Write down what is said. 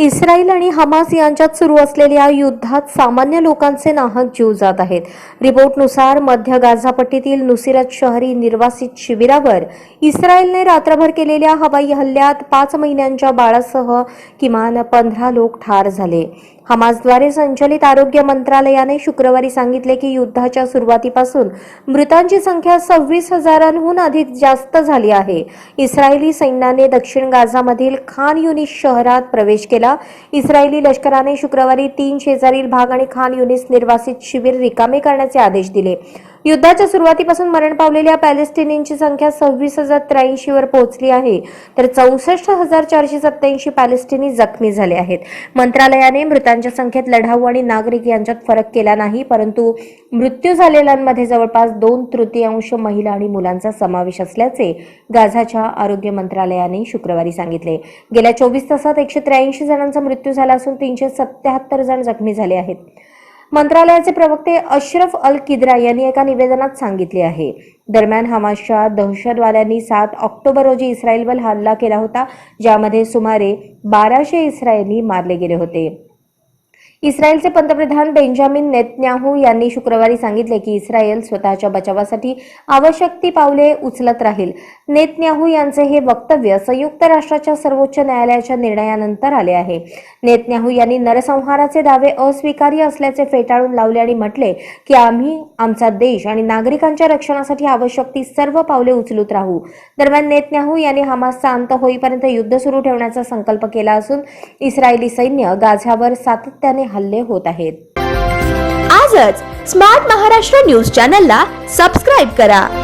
Israel आणि Hamas यांच्यात सुरू असलेल्या युद्धात सामान्य लोकांचे नाहक जीव जात आहेत. रिपोर्टनुसार मध्य गाझापट्टीतील नुसिरत शहरी निर्वासित शिबिरावर इस्रायलने रात्रभर केलेल्या हवाई हल्ल्यात पाच महिन्यांच्या बाळासह किमान पंधरा लोक ठार झाले. हमासद्वारे संचलित आरोग्य मंत्रालयाने शुक्रवारी सांगितले की युद्धाच्या सुरुवातीपासून मृतांची संख्या सव्वीस हजारांहून अधिक जास्त झाली आहे. इस्रायली सैन्याने दक्षिण गाझामधील खान युनिस शहरात प्रवेश केला इस्रायली लष्कराने शुक्रवारी तीन शेजारील भाग आणि खान युनिस निर्वासित शिबिर रिकामे करण्याचे आदेश दिले. युद्धाच्या सुरुवातीपासून मरण पावलेल्या पॅलेस्टिनींची संख्या सव्वीस हजार त्र्याऐंशी वर पोहोचली आहे. तर चौसष्ट हजार चारशे सत्याऐंशी पॅलेस्टिनी जखमी झाले आहेत. मंत्रालयाने मृतांच्या संख्येत लढाऊ आणि नागरिक यांच्यात फरक केला नाही परंतु मृत्यू झालेल्यांमध्ये जवळपास दोन तृतीयांश महिला आणि मुलांचा समावेश असल्याचे गाझाच्या आरोग्य मंत्रालयाने शुक्रवारी सांगितले. गेल्या चोवीस तासात एकशे त्र्याऐंशी जणांचा मृत्यू झाला असून तीनशे सत्याहत्तर जण जखमी झाले आहेत. मंत्रालयाचे प्रवक्ते अशरफ अल किद्रा यांनी एका निवेदनात सांगितले आहे. दरम्यान हमासच्या दहशतवाद्यांनी सात ऑक्टोबर रोजी इस्रायलवर हल्ला केला होता ज्यामध्ये सुमारे बाराशे इस्रायली मारले गेले होते. इस्रायलचे पंतप्रधान बेंजामिन नेतन्याहू यांनी शुक्रवारी सांगितले की इस्रायल स्वतःच्या बचावासाठी आवश्यक ती पावले उचलत राहील. नेतन्याहू यांचे हे वक्तव्य संयुक्त राष्ट्राच्या सर्वोच्च न्यायालयाच्या निर्णयानंतर आले आहे. नेतन्याहू यांनी नरसंहाराचे दावे अस्वीकार्य असल्याचे फेटाळून लावले आणि म्हटले की आम्ही आमचा देश आणि नागरिकांच्या रक्षणासाठी आवश्यक ती सर्व पावले उचलत राहू. दरम्यान नेतन्याहू यांनी हमासचा अंत होईपर्यंत युद्ध सुरू ठेवण्याचा संकल्प केला असून इस्रायली सैन्य गाझावर सातत्याने हल्ले होत आहेत. आजच स्मार्ट महाराष्ट्र न्यूज चॅनलला सबस्क्राईब करा.